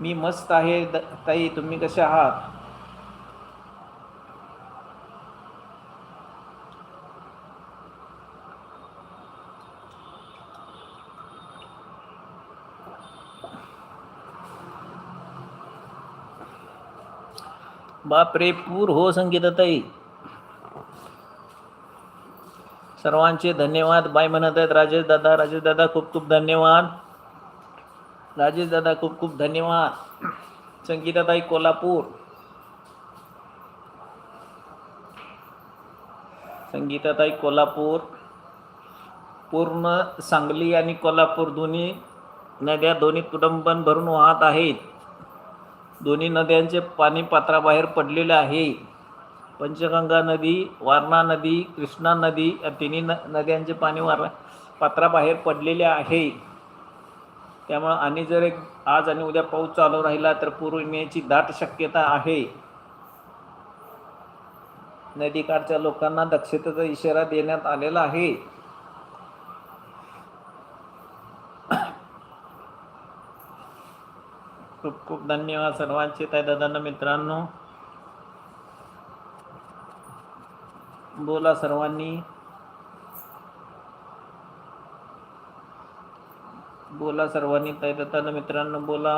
मी मस्त आहे द- ताई तुम्ही कसे आहात? बापरे पूर हो संगीताताई सर्वांचे धन्यवाद. बाय म्हणत आहेत राजेश दादा राजेश दादा खूप खूप धन्यवाद. राजेश दादा खूप खूप धन्यवाद. संगीताताई कोल्हापूर. संगीताताई कोल्हापूर. पूर्ण सांगली आणि कोल्हापूर दोन्ही नद्या दोन्ही कुटुंबन भरून वाहत आहेत. दोन्ही नद्यांचे पाणी पात्राबाहेर पडलेले आहे. पंचगंगा नदी वारणा नदी कृष्णा नदी या तिन्ही न नद्यांचे पाणी वार पात्राबाहेर पडलेले आहे. त्यामुळं आणि जर एक आज आणि उद्या पाऊस चालू राहिला तर पूर दाट शक्यता आहे. नदीकाठच्या लोकांना दक्षतेचा इशारा देण्यात आलेला आहे. खूप खूप धन्यवाद सर्वांचे. त्या दादांना मित्रांनो. बोला सर्वांनी. बोला सर्वांनी. ताई दादांना मित्रांनो बोला.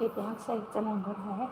हे बँक साईडचा नंबर आहे.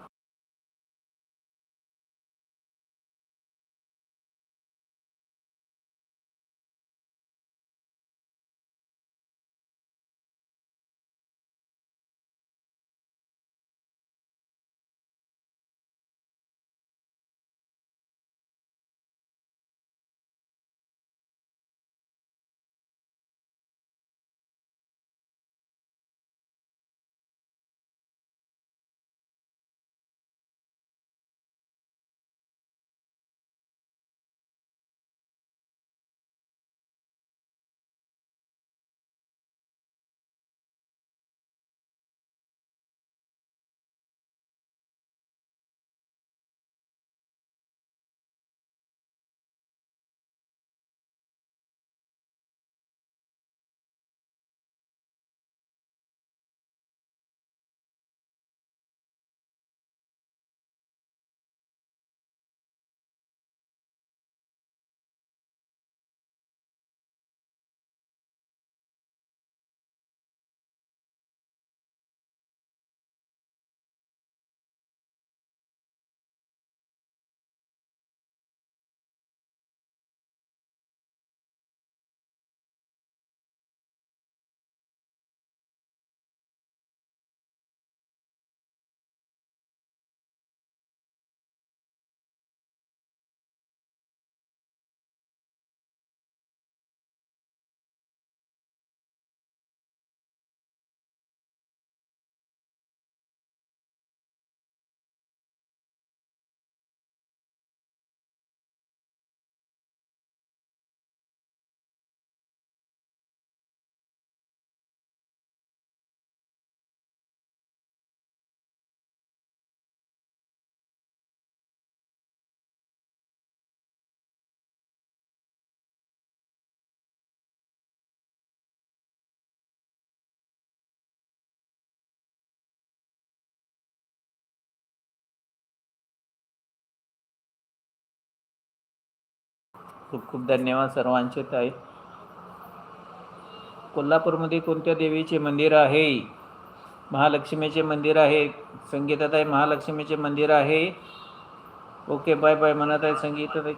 खूप खूप धन्यवाद सर्वांचे ताई. कोल्हापूरमध्ये कोणत्या देवीचे मंदिर आहे? महालक्ष्मीचे मंदिर आहे. संगीताताई महालक्ष्मीचे मंदिर आहे. ओके बाय बाय म्हणत आहे संगीताताई.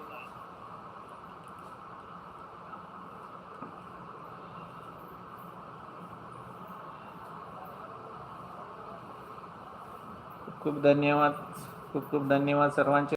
खूप खूप धन्यवाद खूप खूप धन्यवाद सर्वांचे.